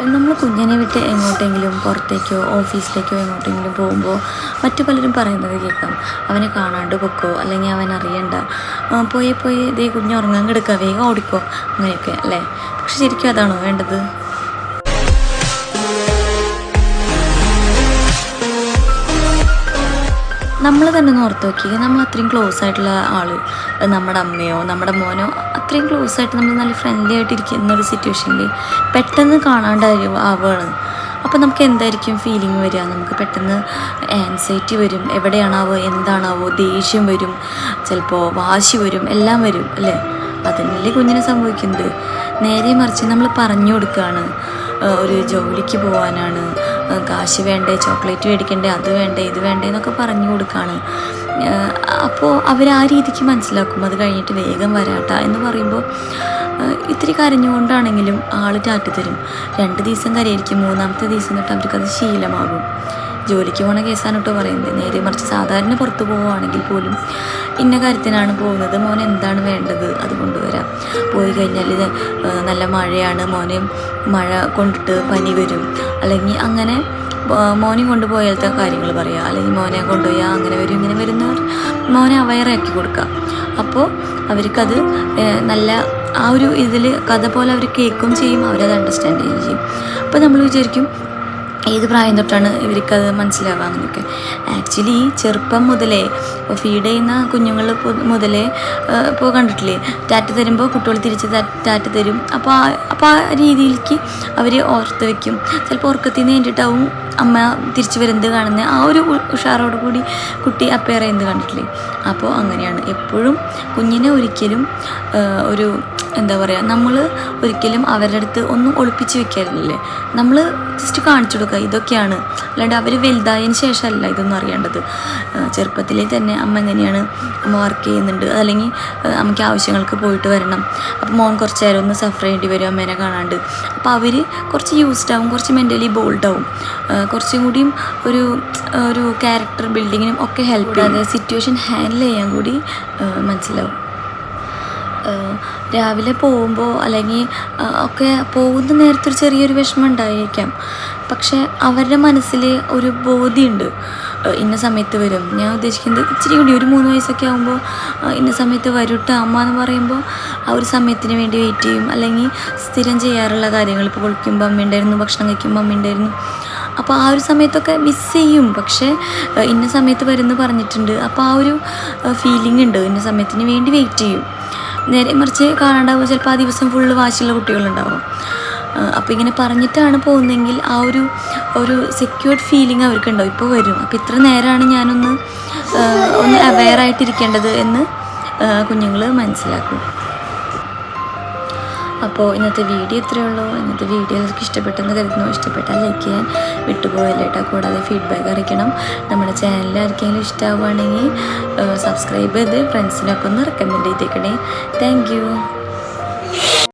നമ്മൾ കുഞ്ഞിനെ വിട്ട് എങ്ങോട്ടെങ്കിലും പുറത്തേക്കോ ഓഫീസിലേക്കോ എങ്ങോട്ടെങ്കിലും പോകുമ്പോൾ മറ്റു പലരും പറയുന്നത് കേൾക്കാം. അവനെ കാണാണ്ട് പൊക്കോ അല്ലെങ്കിൽ അവൻ അറിയണ്ട. പോയി പോയി ഇതേ കുഞ്ഞ് ഉറങ്ങാൻ കിടക്കുക വേഗം ഓടിക്കോ. അങ്ങനെയൊക്കെ അല്ലേ? പക്ഷെ ശരിക്കും അതാണോ വേണ്ടത്? നമ്മൾ തന്നെ ഒന്ന് ഓർത്ത് നോക്കി നമ്മൾ അത്രയും ക്ലോസ് ആയിട്ടുള്ള ആൾ നമ്മുടെ അമ്മയോ നമ്മുടെ മോനോ അത്രയും ക്ലോസ് ആയിട്ട് നമ്മൾ നല്ല ഫ്രണ്ട്ലി ആയിട്ട് ഇരിക്കുന്ന ഒരു സിറ്റുവേഷനിൽ പെട്ടെന്ന് കാണാണ്ടായി ആവുകയാണ് അപ്പോൾ നമുക്ക് എന്തായിരിക്കും ഫീലിംഗ് വരിക? നമുക്ക് പെട്ടെന്ന് ആൻസൈറ്റി വരും. എവിടെയാണാവോ എന്താണാവോ ദേഷ്യം വരും. ചിലപ്പോൾ വാശി വരും. എല്ലാം വരും അല്ലേ? അതല്ലേ കുഞ്ഞിനെ സംഭവിക്കുന്നത്. നേരെ മറിച്ച് നമ്മൾ പറഞ്ഞു കൊടുക്കുകയാണ് ഒരു ജോലിക്ക് പോകാനാണ് കാശ് വേണ്ടേ ചോക്ലേറ്റ് മേടിക്കണ്ടേ അത് വേണ്ടേ ഇത് വേണ്ടേ എന്നൊക്കെ പറഞ്ഞു കൊടുക്കുകയാണ് അപ്പോൾ അവർ ആ രീതിക്ക് മനസ്സിലാക്കും. അത് കഴിഞ്ഞിട്ട് വേഗം വരാട്ട എന്ന് പറയുമ്പോൾ ഇത്തിരി കരഞ്ഞുകൊണ്ടാണെങ്കിലും ആൾ ടാറ്റ് തരും രണ്ട് ദിവസം കരയായിരിക്കും. മൂന്നാമത്തെ ദിവസം തൊട്ട് അവർക്കത് ശീലമാകും. ജോലിക്ക് പോണ കേസാണ് കേട്ടോ പറയുന്നത്. നേരെ മറിച്ച് സാധാരണ പുറത്ത് പോവുകയാണെങ്കിൽ പോലും ഇന്ന കാര്യത്തിനാണ് പോകുന്നത്. മോൻ എന്താണ് വേണ്ടത്? അത് കൊണ്ടുവരാം പോയി കഴിഞ്ഞാൽ ഇത് നല്ല മഴയാണ്. മോനെ മഴ കൊണ്ടിട്ട് പനി വരും. അല്ലെങ്കിൽ അങ്ങനെ മോനെ കൊണ്ടുപോയാലത്തെ കാര്യങ്ങൾ പറയുക അല്ലെങ്കിൽ മോനെ കൊണ്ടുപോയാൽ അങ്ങനെ വരും ഇങ്ങനെ വരുന്നവർ മോനെ അവയറാക്കി കൊടുക്കുക അപ്പോൾ അവർക്കത് നല്ല ആ ഒരു ഇതിൽ കഥ പോലെ അവർ കേൾക്കും ചെയ്യും അവരത് അണ്ടർസ്റ്റാൻഡ് ചെയ്യും. അപ്പോൾ നമ്മൾ വിചാരിക്കും ഏത് പ്രായം തൊട്ടാണ് ഇവർക്കത് മനസ്സിലാവുക അങ്ങനെയൊക്കെ ആക്ച്വലി ചെറുപ്പം മുതലേ ഇപ്പോൾ ഫീഡ് ചെയ്യുന്ന കുഞ്ഞുങ്ങൾ മുതലേ ഇപ്പോൾ കണ്ടിട്ടില്ലേ? ടാറ്റ് തരുമ്പോൾ കുട്ടികൾ തിരിച്ച് ടാറ്റ തരും. അപ്പോൾ ആ അപ്പോൾ ആ രീതിയിലേക്ക് അവർ ഓർത്ത് വെക്കും. ചിലപ്പോൾ ഉറക്കത്തിൽ നിന്ന് വേണ്ടിയിട്ടാവും അമ്മ തിരിച്ചു വരുന്നത് കാണുന്ന. ആ ഒരു ഉഷാറോട് കൂടി കുട്ടി അപ്പയർ ചെയ്യുന്നത് കണ്ടിട്ടില്ലേ? അപ്പോൾ അങ്ങനെയാണ്. എപ്പോഴും കുഞ്ഞിനെ ഒരിക്കലും ഒരു എന്താ പറയുക നമ്മൾ ഒരിക്കലും അവരുടെ അടുത്ത് ഒന്നും ഒളിപ്പിച്ച് വെക്കാറില്ലേ നമ്മൾ ജസ്റ്റ് കാണിച്ചു കൊടുക്കുക ഇതൊക്കെയാണ്. അല്ലാണ്ട് അവർ വലുതായതിന് ശേഷമല്ല ഇതൊന്നും അറിയേണ്ടത്. ചെറുപ്പത്തിലേ തന്നെ അമ്മ എങ്ങനെയാണ് അമ്മ വർക്ക് ചെയ്യുന്നുണ്ട് അല്ലെങ്കിൽ അമ്മയ്ക്ക് ആവശ്യങ്ങൾക്ക് പോയിട്ട് വരണം. അപ്പോൾ മോൻ കുറച്ച് നേരം ഒന്ന് സഫർ ചെയ്യേണ്ടി വരും അമ്മേനെ കാണാണ്ട്. അപ്പോൾ അവർ കുറച്ച് യൂസ്ഡ് ആവും കുറച്ച് മെന്റലി ബോൾഡ് ആവും. കുറച്ചും കൂടിയും ഒരു ഒരു ക്യാരക്ടർ ബിൽഡിങ്ങിനും ഒക്കെ ഹെൽപ്പ് ചെയ്യാതെ സിറ്റുവേഷൻ ഹാൻഡിൽ ചെയ്യാൻ കൂടി മനസ്സിലാവും. രാവിലെ പോകുമ്പോൾ അല്ലെങ്കിൽ ഒക്കെ പോകുന്ന നേരത്തെ ഒരു ചെറിയൊരു വിഷമം ഉണ്ടായിരിക്കാം പക്ഷെ അവരുടെ മനസ്സിൽ ഒരു ബോധ്യമുണ്ട് ഇന്ന സമയത്ത് വരും. ഞാൻ ഉദ്ദേശിക്കുന്നത് ഇച്ചിരി കൂടി ഒരു മൂന്ന് വയസ്സൊക്കെ ആകുമ്പോൾ ഇന്ന സമയത്ത് വരുട്ട അമ്മ എന്ന് പറയുമ്പോൾ ആ ഒരു സമയത്തിന് വേണ്ടി വെയിറ്റ് ചെയ്യും. അല്ലെങ്കിൽ സ്ഥിരം ചെയ്യാറുള്ള കാര്യങ്ങൾ ഇപ്പോൾ കുളിക്കുമ്പോൾ അമ്മ ഉണ്ടായിരുന്നു ഭക്ഷണം കഴിക്കുമ്പോൾ അമ്മ ഉണ്ടായിരുന്നു. അപ്പോൾ ആ ഒരു സമയത്തൊക്കെ മിസ് ചെയ്യും. പക്ഷേ ഇന്ന സമയത്ത് വരുമെന്ന് പറഞ്ഞിട്ടുണ്ട്. അപ്പോൾ ആ ഒരു ഫീലിംഗ് ഉണ്ട്. ഇന്ന സമയത്തിന് വേണ്ടി വെയിറ്റ് ചെയ്യും. നേരെ മറിച്ച് കാണാണ്ടാവും ചിലപ്പോൾ ആ ദിവസം ഫുള്ള് വാശിയുള്ള കുട്ടികളുണ്ടാവും. അപ്പോൾ ഇങ്ങനെ പറഞ്ഞിട്ടാണ് പോകുന്നതെങ്കിൽ ആ ഒരു ഒരു സെക്യൂർഡ് ഫീലിംഗ് അവർക്കുണ്ടാവും. ഇപ്പോൾ വരും. അപ്പോൾ ഇത്ര നേരമാണ് ഞാനൊന്ന് ഒന്ന് അവെയർ ആയിട്ടിരിക്കേണ്ടത് എന്ന് കുഞ്ഞുങ്ങൾ മനസ്സിലാക്കും. അപ്പോൾ ഇന്നത്തെ വീഡിയോ ഇത്രയേ ഉള്ളൂ. ഇന്നത്തെ വീഡിയോ നിങ്ങൾക്ക് ഇഷ്ടപ്പെട്ടെന്ന് കരുതുന്നു. ഇഷ്ടപ്പെട്ടാൽ ലൈക്ക് ചെയ്യാൻ വിട്ടുപോയല്ലേ കേട്ടോ. കൂടാതെ ഫീഡ്ബാക്ക് അറിയിക്കണം. നമ്മുടെ ചാനലിൽ ആർക്കെങ്കിലും ഇഷ്ടമാവുകയാണെങ്കിൽ സബ്സ്ക്രൈബ് ചെയ്ത് ഫ്രണ്ട്സിനൊക്കെ ഒന്ന് റെക്കമെൻഡ് ചെയ്തേക്കണേ. താങ്ക്